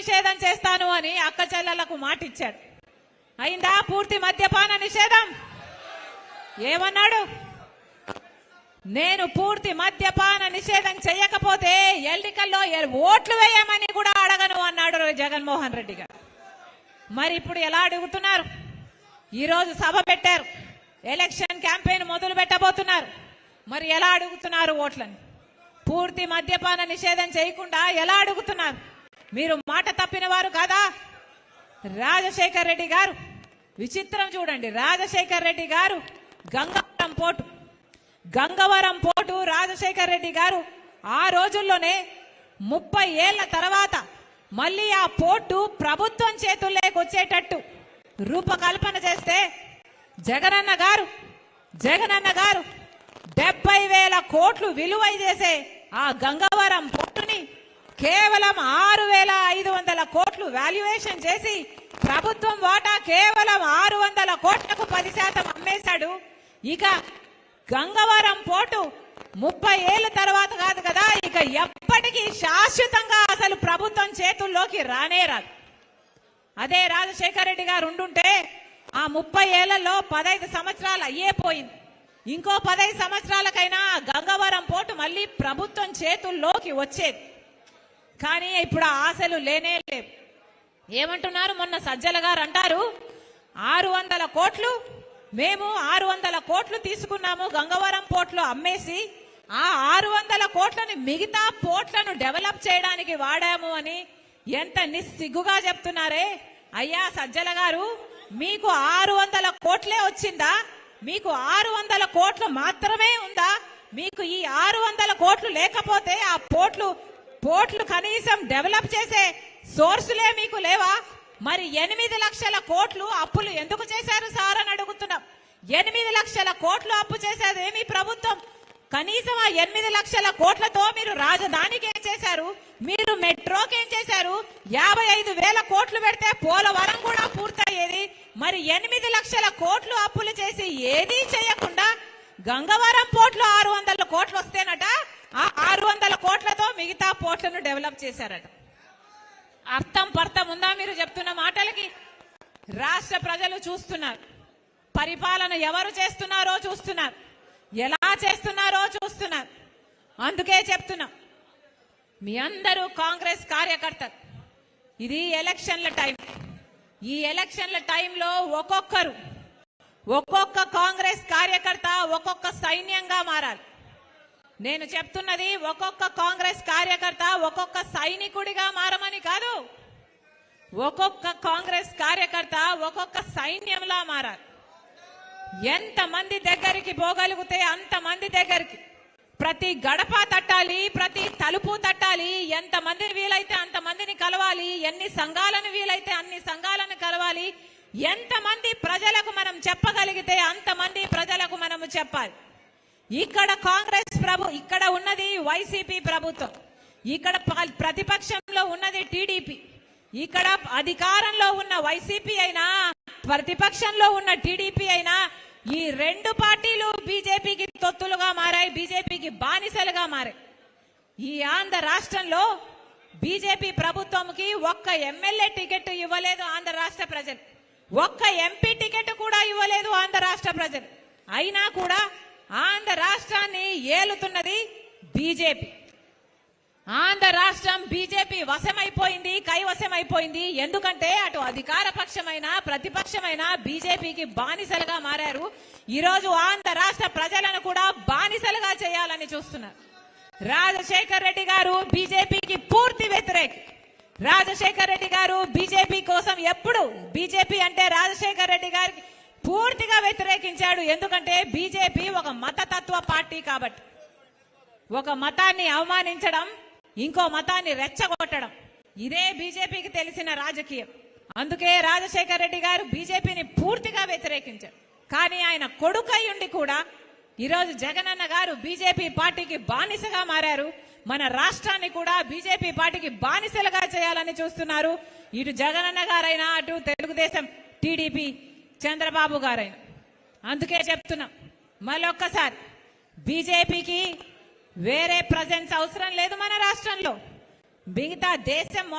నిషేధం చేస్తాను అని అక్క చెల్లెలకు మాటిచ్చాడు. అయిందా పూర్తి మద్యపాన నిషేధం? ఏమన్నాడు? నేను పూర్తి మద్యపాన నిషేధం చేయకపోతే ఎన్నికల్లో ఓట్లు వేయమని కూడా అడగను అన్నాడు జగన్మోహన్ రెడ్డి గారు. మరి ఇప్పుడు ఎలా అడుగుతున్నారు? ఈరోజు సభ పెట్టారు. ఎలక్షన్ క్యాంపెయిన్ మొదలు పెట్టబోతున్నారు. మరి ఎలా అడుగుతున్నారు ఓట్లని? పూర్తి మద్యపాన నిషేధం చేయకుండా ఎలా అడుగుతున్నారు? మీరు మాట తప్పిన వారు కాదా? రాజశేఖర్ రెడ్డి గారు. విచిత్రం చూడండి. రాజశేఖర్ రెడ్డి గారు గంగవరం పోటు గంగవరం పోటు రాజశేఖర్ రెడ్డి గారు ఆ రోజుల్లోనే ముప్పై ఏళ్ళ తర్వాత మళ్ళీ ఆ పోర్టు ప్రభుత్వం చేతుల్లోకి వచ్చేటట్టు రూపకల్పన చేస్తే జగనన్న గారు జగనన్న గారు డెబ్బై వేల కోట్లు విలువై చేసే ఆ గంగవరం పోర్టుని కేవలం ఆరు వేల ఐదు వందల కోట్లు వాల్యుయేషన్ చేసి ప్రభుత్వం వాటా కేవలం ఆరు వందల కోట్లకు పది శాతం అమ్మేశాడు. ఇక గంగవరం పోటు ముప్పై ఏళ్ళ తర్వాత కాదు కదా ఇక ఎప్పటికీ శాశ్వతంగా అసలు ప్రభుత్వం చేతుల్లోకి రానే రాదు. అదే రాజశేఖర రెడ్డి గారు ఉండుంటే ఆ ముప్పై ఏళ్ళలో పదైదు సంవత్సరాలు అయ్యే పోయింది. ఇంకో పదైదు సంవత్సరాలకైనా గంగవరం పోటు మళ్ళీ ప్రభుత్వం చేతుల్లోకి వచ్చేది. కానీ ఇప్పుడు ఆ ఆశలు లేనే లేవు. ఏమంటున్నారు? మొన్న సజ్జల గారు అంటారు ఆరు వందల కోట్లు మేము ఆరు వందల కోట్లు తీసుకున్నాము గంగవరం పోర్ట్లో అమ్మేసి ఆ ఆరు వందల కోట్లని మిగతా పోర్ట్లను డెవలప్ చేయడానికి వాడాము అని ఎంత నిస్సిగ్గుగా చెప్తున్నారే? అయ్యా సజ్జల గారు మీకు ఆరు వందల కోట్లే వచ్చిందా? మీకు ఆరు వందల కోట్లు మాత్రమే ఉందా? మీకు ఈ ఆరు వందల కోట్లు లేకపోతే ఆ పోర్ట్లు పోర్ట్లు కనీసం డెవలప్ చేసే సోర్సులే మీకు లేవా? మరి ఎనిమిది లక్షల కోట్లు అప్పులు ఎందుకు చేశారు సార్ అని అడుగుతున్నాం. ఎనిమిది లక్షల కోట్లు అప్పు చేసేది ఏమి ప్రభుత్వం? కనీసం ఆ ఎనిమిది లక్షల కోట్లతో మీరు రాజధానికి ఏం చేశారు. మీరు మెట్రోకి ఏం చేశారు? యాభై ఐదు వేల కోట్లు పెడితే పోలవరం కూడా పూర్తయ్యేది. మరి ఎనిమిది లక్షల కోట్లు అప్పులు చేసి ఏదీ చేయకుండా గంగవరం పోర్ట్లో ఆరు వందల కోట్లు వస్తేనట ఆరు వందల కోట్లతో మిగతా పోర్ట్లను డెవలప్ చేశారట. అర్థం పర్థం ఉందా మీరు చెప్తున్న మాటలకి? రాష్ట్ర ప్రజలు చూస్తున్నారు. పరిపాలన ఎవరు చేస్తున్నారో చూస్తున్నారు. ఎలా చేస్తున్నారో చూస్తున్నారు. అందుకే చెప్తున్నా. మీ అందరూ కాంగ్రెస్ కార్యకర్తలు ఇది ఎలక్షన్ల టైం. ఈ ఎలక్షన్ల టైంలో ఒక్కొక్కరు ఒక్కొక్క కాంగ్రెస్ కార్యకర్త ఒక్కొక్క సైన్యంగా మారాలి. నేను చెప్తున్నది ఒక్కొక్క కాంగ్రెస్ కార్యకర్త ఒక్కొక్క సైనికుడిగా మారమని కాదు. ఒక్కొక్క కాంగ్రెస్ కార్యకర్త ఒక్కొక్క సైన్యంలా మారాలి. ఎంత మంది దగ్గరికి పోగలిగితే అంత మంది దగ్గరికి. ప్రతి గడప తట్టాలి ప్రతి తలుపు తట్టాలి ఎంత మందిని వీలైతే అంత మందిని కలవాలి ఎన్ని సంఘాలను వీలైతే అన్ని సంఘాలను కలవాలి ఎంత మంది ప్రజలకు మనం చెప్పగలిగితే అంతమంది ప్రజలకు మనము చెప్పాలి. ఇక్కడ కాంగ్రెస్ ప్రభు ఇక్కడ ఉన్నది వైసీపీ ప్రభుత్వం. ఇక్కడ ప- ప్రతిపక్షంలో ఉన్నది టీడీపీ. ఇక్కడ అధికారంలో ఉన్న వైసీపీ అయినా ప్రతిపక్షంలో ఉన్న టీడీపీ అయినా ఈ రెండు పార్టీలు బీజేపీకి తొత్తులుగా మారాయి బీజేపీకి బానిసలుగా మారాయి. ఈ ఆంధ్ర రాష్ట్రంలో బీజేపీ ప్రభుత్వంకి ఒక్క ఎమ్మెల్యే టికెట్ ఇవ్వలేదు ఆంధ్ర రాష్ట్ర ప్రజలు. ఒక్క ఎంపీ టికెట్ కూడా ఇవ్వలేదు ఆంధ్ర రాష్ట్ర ప్రజలు. అయినా కూడా ఆంధ్ర రాష్ట్రాన్ని ఏలుతున్నది బీజేపీ. ఆంధ్ర రాష్ట్రం బీజేపీ వశమైపోయింది కైవశమైపోయింది. ఎందుకంటే అటు అధికార పక్షమైన ప్రతిపక్షమైన బీజేపీకి బానిసలుగా మారారు. ఈరోజు ఆంధ్ర రాష్ట్ర ప్రజలను కూడా బానిసలుగా చేయాలని చూస్తున్నారు. రాజశేఖర్ రెడ్డి గారు బీజేపీకి పూర్తి వ్యతిరేక. రాజశేఖర్ రెడ్డి గారు బీజేపీ కోసం ఎప్పుడు బీజేపీ అంటే రాజశేఖర్ రెడ్డి గారికి పూర్తిగా వ్యతిరేకించాడు. ఎందుకంటే బీజేపీ ఒక మతతత్వ పార్టీ కాబట్టి. ఒక మతాన్ని అవమానించడం ఇంకో మతాన్ని రెచ్చగొట్టడం. ఇదే బీజేపీకి తెలిసిన రాజకీయం. అందుకే రాజశేఖర రెడ్డి గారు బీజేపీని పూర్తిగా వ్యతిరేకించారు. కానీ ఆయన కొడుకై ఉండి కూడా ఈరోజు జగనన్న గారు బీజేపీ పార్టీకి బానిసగా మారారు. మన రాష్ట్రాన్ని కూడా బీజేపీ పార్టీకి బానిసలుగా చేయాలని చూస్తున్నారు. ఇటు జగనన్న గారైనా అటు తెలుగుదేశం టీడీపీ చంద్రబాబు గారైనా. అందుకే చెప్తున్నాం మళ్ళొక్కసారి. బీజేపీకి వేరే ప్రజెన్స్ అవసరం లేదు మన రాష్ట్రంలో. మిగతా దేశం మొత్తం